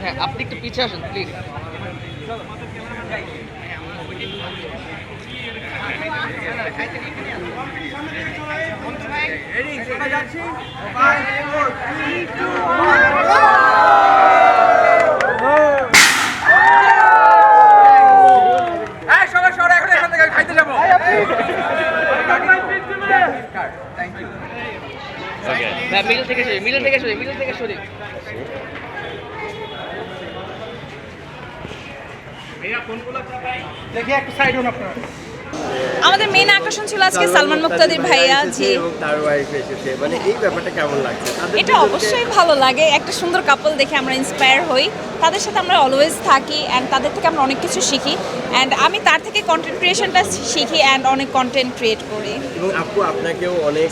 হ্যাঁ আপনি একটু পিছিয়ে আসুন প্লিজ এখান থেকে সরি মিডল থেকে সরি মিডল থেকে সরি দেখি একটু সাইড হন আপনারা। আমাদের মেন আকর্ষণ ছিল আজকে সালমান মুক্তাদির ভাইয়া জি। তার ওয়াইফ এসেছে মানে এই ব্যাপারটা কেমন লাগছে? এটা অবশ্যই ভালো লাগে। একটা সুন্দর কাপল দেখে আমরা ইন্সপায়ার হই। তাদের সাথে আমরা অলওয়েজ থাকি অ্যান্ড তাদের থেকে আমরা অনেক কিছু শিখি। অ্যান্ড আমি তার থেকে কন্টেন্ট ক্রিয়েশনটা শিখি অ্যান্ড অনেক কন্টেন্ট ক্রিয়েট করি। এবং আপু আপনাকেও অনেক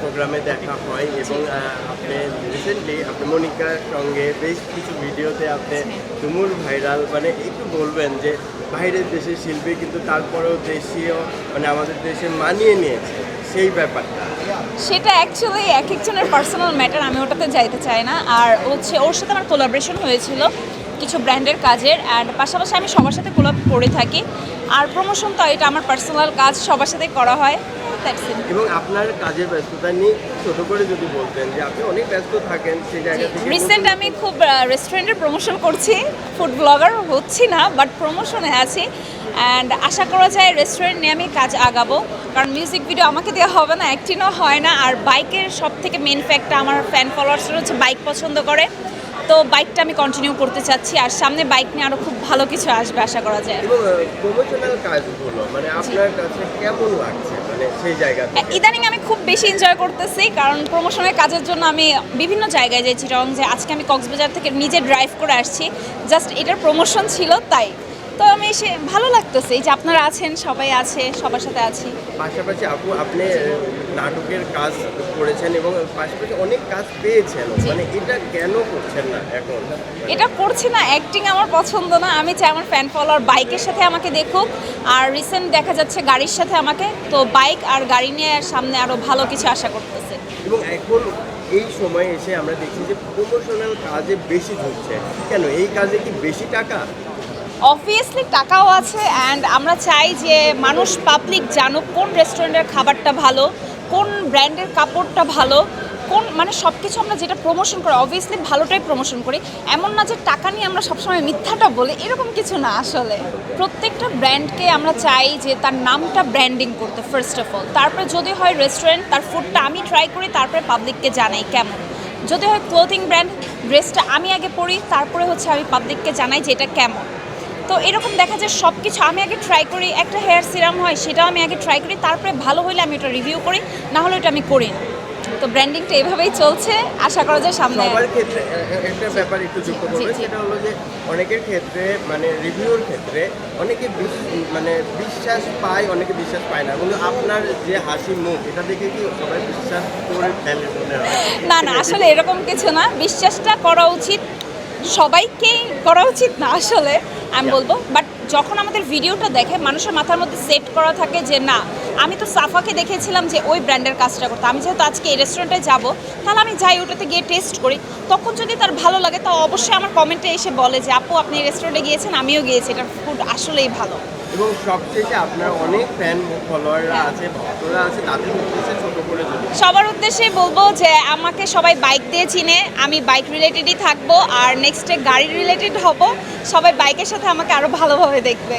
প্রোগ্রামে দেখা হয় এবং আপনি রিসেন্টলি আপনি মনিকার সঙ্গে বেশ কিছু ভিডিওতে আপনি তুমুল ভাইরাল মানে একটু বলবেন যে বাইরের দেশের শিল্পী, কিন্তু তারপরেও দেশীয় মানে আমাদের দেশে মানিয়ে নিয়েছে, সেই ব্যাপারটা। সেটা অ্যাকচুয়ালি এক একজনের পার্সোনাল ম্যাটার আমি ওটাতে যাইতে চাই না। আর হচ্ছে ওর সাথে আমার কোলাবরেশন হয়েছিল কিছু ব্র্যান্ডের কাজের অ্যান্ড পাশাপাশি আমি সবার সাথে কোলাপ করে থাকি। আর প্রমোশন তো এটা আমার পার্সোনাল কাজ, সবার সাথে করা হয়। এবং আপনার কাজের ব্যস্ততা নিয়ে ছোট করে যদি বলতেন যে আপনি অনেক ব্যস্ত থাকেন সেই জায়গা থেকে রিসেন্ট আমি খুব রেস্টুরেন্টের প্রমোশন করছি। ফুড ব্লগার হচ্ছি না বাট প্রমোশনে আছি। অ্যান্ড আশা করা যায় রেস্টুরেন্ট নিয়ে আমি কাজ আগাবো। কারণ মিউজিক ভিডিও আমাকে দেওয়া হবে না অ্যাক্টিংও হয় না। আর বাইকের সব থেকে মেন ফ্যাক্টটা আমার ফ্যান ফলোয়ার্সরা হচ্ছে বাইক পছন্দ করে। তো বাইকটা আমি কন্টিনিউ করতে চাচ্ছি আর সামনে বাইক নিয়ে আরও খুব ভালো কিছু আসবে আশা করা যায়। এবং প্রমোশনাল কাজগুলো মানে আপনার কাছে কেমন লাগছে মানে সেই জায়গা ইদানিং আমি খুব বেশি এনজয় করতেছি কারণ প্রমোশনের কাজের জন্য আমি বিভিন্ন জায়গায় যাই চিটং যে আজকে আমি কক্সবাজার থেকে নিজে ড্রাইভ করে আসছি জাস্ট এটার প্রমোশন ছিল তাই। তো আমি এসে ভালো লাগতেছে। এই যে আপনারা আছেন সবাই আছে সবার সাথে আছি। পাশাপাশি আপু আপনি নাটকের কাজ করেছেন এবং পাশাপাশি অনেক কাজ পেয়েছেন। মানে এটা কেন করছেন না এখন? এটা করছি না অ্যাক্টিং আমার পছন্দ না। আমি চাই আমার ফ্যান ফলোয়ার বাইকের সাথে আমাকে দেখুক। আর রিসেন্ট দেখা যাচ্ছে গাড়ির সাথে আমাকে। তো বাইক আর গাড়ি নিয়ে সামনে আরও ভালো কিছু আশা করতেছে। এবং এখন এই সময় এসে আমরা দেখছি যে প্রমোশনাল কাজে বেশি ঝুঁকছে। কেন? এই কাজে কি বেশি টাকা? অবভিয়াসলি টাকাও আছে অ্যান্ড আমরা চাই যে মানুষ পাবলিক জানুক কোন রেস্টুরেন্টের খাবারটা ভালো, কোন ব্র্যান্ডের কাপড়টা ভালো, কোন মানে সব কিছু আমরা যেটা প্রমোশন করি অবভিয়াসলি ভালোটাই প্রমোশন করি। এমন না যে টাকা নিয়ে আমরা সবসময় মিথ্যাটা বলি, এরকম কিছু না আসলে। প্রত্যেকটা ব্র্যান্ডকে আমরা চাই যে তার নামটা ব্র্যান্ডিং করতে ফার্স্ট অফ অল তারপরে যদি হয় রেস্টুরেন্ট তার ফুডটা আমি ট্রাই করি, তারপরে পাবলিককে জানাই কেমন। যদি হয় ক্লোথিং ব্র্যান্ড ড্রেসটা আমি আগে পরি, তারপরে হচ্ছে আমি পাবলিককে জানাই যে এটা কেমন। তো এরকম দেখা যায় সব কিছু আমি আগে ট্রাই করি একটা হেয়ার সিরাম হয় সেটাও আমি আগে ট্রাই করি তারপরে ভালো হলে আমি ওটা রিভিউ করি না হলে ওটা আমি করি না। তো ব্র্যান্ডিংটা এভাবেই চলছে আশা করা যায় সামনে সবার ক্ষেত্রে একটা ব্যাপার একটু যুক্ত জি। সেটা হলো যে অনেকের ক্ষেত্রে মানে রিভিউর ক্ষেত্রে অনেকে মানে বিশ্বাস পায় অনেকে বিশ্বাস পায় না। কিন্তু আপনার যে হাসি মুখ এটা দেখে কি সবাই বিশ্বাস করে ফেলে মনে হয়? না না আসলে এরকম কিছু না। বিশ্বাসটা করা উচিত সবাইকেই করা উচিত না আসলে আমি বলব। বাট যখন আমাদের ভিডিওটা দেখে মানুষের মাথার মধ্যে সেট করা থাকে যে না আমি তো সাফাকে দেখেছিলাম যে ওই ব্র্যান্ডের কাজটা করতে। আমি যেহেতু আজকে এই রেস্টুরেন্টে যাব তাহলে আমি যাই ওটাতে গিয়ে টেস্ট করি। তখন যদি তার ভালো লাগে তা অবশ্যই আমার কমেন্টে এসে বলে যে আপু আপনি এই রেস্টুরেন্টে গিয়েছেন আমিও গিয়েছি। এটার ফুড আসলেই ভালো। এবং সবশেষে আপনার অনেক ফ্যান ফলোয়াররা আছে ভক্তরা আছে তাদের উদ্দেশ্যে সবার উদ্দেশ্যে বলব যে আমাকে সবাই বাইক দিয়ে চিনে, আমি বাইক রিলেটেডই থাকব আর নেক্সটে গাড়ি রিলেটেড হব। সবাই বাইকের সাথে আমাকে আরও ভালোভাবে দেখবে।